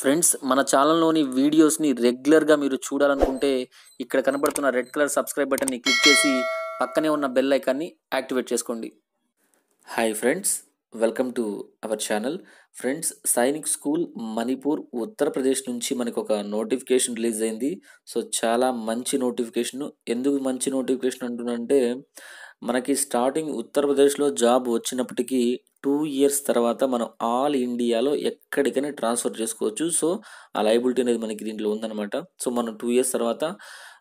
Friends మన ఛానల్లోని వీడియోస్ని రెగ్యులర్గా మీరు చూడాలనుకుంటే ఇక్కడ కనబడుతున్న రెడ్ కలర్ సబ్స్క్రైబ్ బటన్ని క్లిక్ చేసి పక్కనే ఉన్న బెల్ ఐకాన్ని యాక్టివేట్ చేసుకోండి. Hi friends welcome to our channel. Friends Sainik school Manipur Uttar Pradesh నుంచి మనకు ఒక నోటిఫికేషన్ రిలీజ్ అయింది. సో చాలా మంచి నోటిఫికేషన్. ఎందుకు మంచి నోటిఫికేషన్ అంటున్నంటే మనకి స్టార్టింగ్ ఉత్తరప్రదేశ్లో జాబ్ వచ్చినప్పటికీ టూ ఇయర్స్ తర్వాత మనం ఆల్ ఇండియాలో ఎక్కడికైనా ట్రాన్స్ఫర్ చేసుకోవచ్చు. సో ఆ లైబిలిటీ అనేది మనకి దీంట్లో ఉందన్నమాట. సో మనం టూ ఇయర్స్ తర్వాత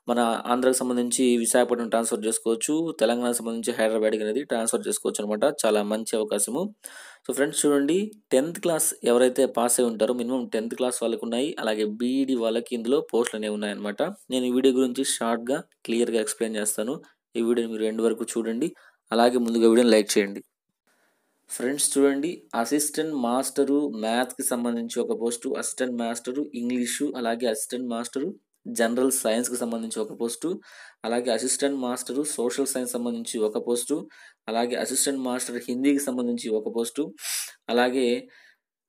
మన ఆంధ్రాకి సంబంధించి విశాఖపట్నం ట్రాన్స్ఫర్ చేసుకోవచ్చు. తెలంగాణకు సంబంధించి హైదరాబాద్కి అనేది ట్రాన్స్ఫర్ చేసుకోవచ్చు అనమాట చాలా మంచి అవకాశము. సో ఫ్రెండ్స్ చూడండి టెన్త్ క్లాస్ ఎవరైతే పాస్ అయి ఉంటారో మినిమం టెన్త్ క్లాస్ వాళ్ళకి ఉన్నాయి. అలాగే బీఈడి వాళ్ళకి ఇందులో పోస్టులు అనేవి ఉన్నాయన్నమాట. నేను ఈ వీడియో గురించి షార్ట్గా క్లియర్గా ఎక్స్ప్లెయిన్ చేస్తాను. ఈ వీడియోని మీరు ఎండ్ వరకు చూడండి. అలాగే ముందుగా వీడియోని లైక్ చేయండి. ఫ్రెండ్స్ చూడండి. అసిస్టెంట్ మాస్టరు మ్యాథ్కి సంబంధించి ఒక పోస్టు అసిస్టెంట్ మాస్టరు ఇంగ్లీషు అలాగే అసిస్టెంట్ మాస్టరు జనరల్ సైన్స్కి సంబంధించి ఒక పోస్టు అలాగే అసిస్టెంట్ మాస్టరు సోషల్ సైన్స్ సంబంధించి ఒక పోస్టు అలాగే అసిస్టెంట్ మాస్టర్ హిందీకి సంబంధించి ఒక పోస్టు అలాగే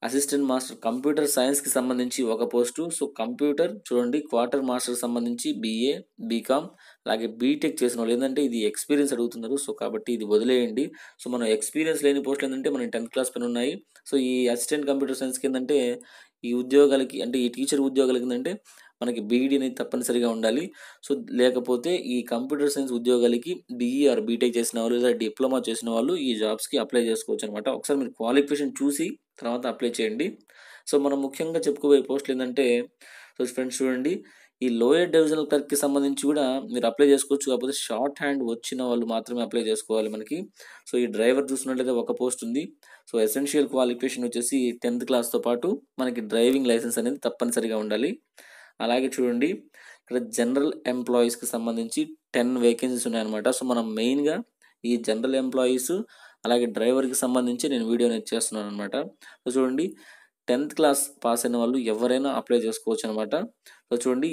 అసిస్టెంట్ మాస్టర్ కంప్యూటర్ సైన్స్కి సంబంధించి ఒక పోస్టు. సో కంప్యూటర్ చూడండి క్వార్టర్ మాస్టర్ సంబంధించి బీఏ బీకామ్ అలాగే బీటెక్ చేసిన వాళ్ళు ఏంటంటే ఇది ఎక్స్పీరియన్స్ అడుగుతున్నారు. సో కాబట్టి ఇది వదిలేయండి. సో మనం ఎక్స్పీరియన్స్ లేని పోస్టులు ఏంటంటే మన టెన్త్ క్లాస్ పైన ఉన్నాయి. సో ఈ అసిస్టెంట్ కంప్యూటర్ సైన్స్కి ఏంటంటే ఈ ఉద్యోగాలకి అంటే ఈ టీచర్ ఉద్యోగాలకి ఏంటంటే మనకి బీఈడి అనేది తప్పనిసరిగా ఉండాలి. సో లేకపోతే ఈ కంప్యూటర్ సైన్స్ ఉద్యోగాలకి బీఈ ఆర్ బీటెక్ చేసిన వాళ్ళు లేదా డిప్లొమా చేసిన వాళ్ళు ఈ జాబ్స్కి అప్లై చేసుకోవచ్చు అనమాట ఒకసారి మీరు క్వాలిఫికేషన్ చూసి తర్వాత అప్లై చేయండి. సో మనం ముఖ్యంగా చెప్పుకోబోయే పోస్టులు ఏంటంటే సో ఫ్రెండ్స్ చూడండి ఈ లోయర్ డివిజనల్ క్లర్క్కి సంబంధించి కూడా మీరు అప్లై చేసుకోవచ్చు. కాకపోతే షార్ట్ హ్యాండ్ వచ్చిన వాళ్ళు మాత్రమే అప్లై చేసుకోవాలి మనకి. సో ఈ డ్రైవర్ చూసినట్లయితే ఒక పోస్ట్ ఉంది. సో ఎసెన్షియల్ క్వాలిఫికేషన్ వచ్చేసి టెన్త్ క్లాస్తో పాటు మనకి డ్రైవింగ్ లైసెన్స్ అనేది తప్పనిసరిగా ఉండాలి. అలాగే చూడండి ఇక్కడ జనరల్ ఎంప్లాయీస్కి సంబంధించి టెన్ వేకెన్సీస్ ఉన్నాయన్నమాట. సో మనం మెయిన్గా ఈ జనరల్ ఎంప్లాయీస్ అలాగే డ్రైవర్కి సంబంధించి నేను వీడియోని చేస్తున్నాను అనమాట సో చూడండి టెన్త్ క్లాస్ పాస్ అయిన వాళ్ళు ఎవరైనా అప్లై చేసుకోవచ్చు అనమాట సో చూడండి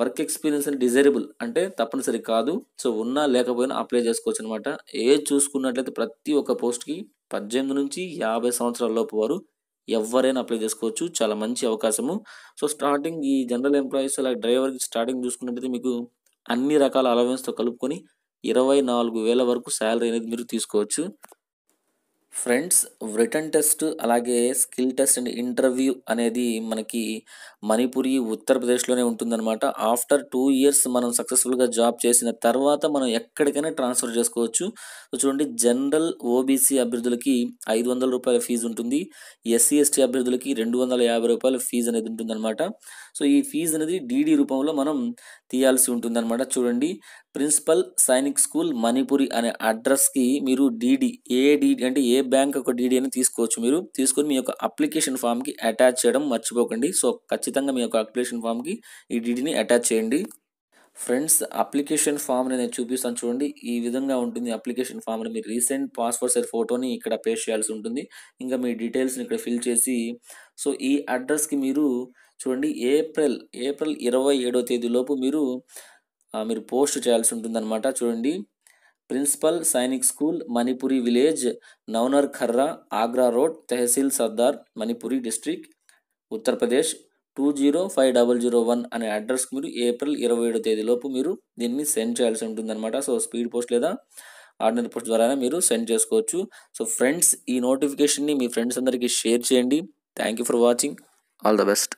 వర్క్ ఎక్స్పీరియన్స్ అని డిజైరబుల్ అంటే తప్పనిసరి కాదు. సో ఉన్నా లేకపోయినా అప్లై చేసుకోవచ్చు అనమాట ఏజ్ చూసుకున్నట్లయితే ప్రతి ఒక్క పోస్ట్కి పద్దెనిమిది నుంచి యాభై సంవత్సరాల లోపు వారు ఎవరైనా అప్లై చేసుకోవచ్చు. చాలా మంచి అవకాశము. సో స్టార్టింగ్ ఈ జనరల్ ఎంప్లాయీస్ అలాగే డ్రైవర్కి స్టార్టింగ్ చూసుకున్నట్లయితే మీకు అన్ని రకాల అలవెన్స్తో కలుపుకొని ఇరవై నాలుగు వేల వరకు శాలరీ అనేది మీరు తీసుకోవచ్చు. ఫ్రెండ్స్ రిటర్న్ టెస్ట్ అలాగే స్కిల్ టెస్ట్ అండ్ ఇంటర్వ్యూ అనేది మనకి మణిపురి ఉత్తరప్రదేశ్లోనే ఉంటుందన్నమాట. ఆఫ్టర్ టూ ఇయర్స్ మనం సక్సెస్ఫుల్గా జాబ్ చేసిన తర్వాత మనం ఎక్కడికైనా ట్రాన్స్ఫర్ చేసుకోవచ్చు. చూడండి జనరల్ ఓబీసీ అభ్యర్థులకి ఐదు వందల రూపాయల ఫీజు ఉంటుంది. ఎస్సీ ఎస్టీ అభ్యర్థులకి రెండు వందల యాభై రూపాయల ఫీజు అనేది ఉంటుందన్నమాట. సో ఈ ఫీజు అనేది డీడీ రూపంలో మనం తీయాల్సి ఉంటుందన్నమాట. చూడండి ప్రిన్సిపల్ సైనిక్ స్కూల్ మణిపురి అనే అడ్రస్కి మీరు డీడీ ఏ డీడీ అంటే ఏ బ్యాంక్ ఒక డీడీ అని తీసుకోవచ్చు మీరు. తీసుకొని మీ యొక్క అప్లికేషన్ ఫామ్కి అటాచ్ చేయడం మర్చిపోకండి. సో ఖచ్చితంగా మీ యొక్క అప్లికేషన్ ఫామ్కి ఈ డీడీని అటాచ్ చేయండి. ఫ్రెండ్స్ అప్లికేషన్ ఫామ్ని నేను చూపిస్తాను చూడండి. ఈ విధంగా ఉంటుంది అప్లికేషన్ ఫామ్ని మీరు రీసెంట్ పాస్పోర్ట్ సైజ్ ఫోటోని ఇక్కడ పేస్ట్ చేయాల్సి ఉంటుంది. ఇంకా మీ డీటెయిల్స్ని ఇక్కడ ఫిల్ చేసి సో ఈ అడ్రస్కి మీరు చూడండి. ఏప్రిల్ ఏప్రిల్ ఇరవై ఏడో తేదీలోపు మీరు మీరు పోస్ట్ చేయాల్సి ఉంటుందన్నమాట. చూడండి. Principal Sainik school Mainpuri village Navanar Kharra Agra road tehsil Sadar Mainpuri district Uttar Pradesh two zero five double zero one అనే అడ్రస్కి మీరు ఏప్రిల్ ఇరవై ఏడో తేదీలోపు మీరు దీన్ని సెండ్ చేయాల్సి ఉంటుందన్నమాట. సో స్పీడ్ పోస్ట్ లేదా ఆర్డినరీ పోస్ట్ ద్వారా మీరు సెండ్ చేసుకోవచ్చు. సో ఫ్రెండ్స్ ఈ నోటిఫికేషన్ని మీ ఫ్రెండ్స్ అందరికీ షేర్ చేయండి. Thank you for watching. All the best.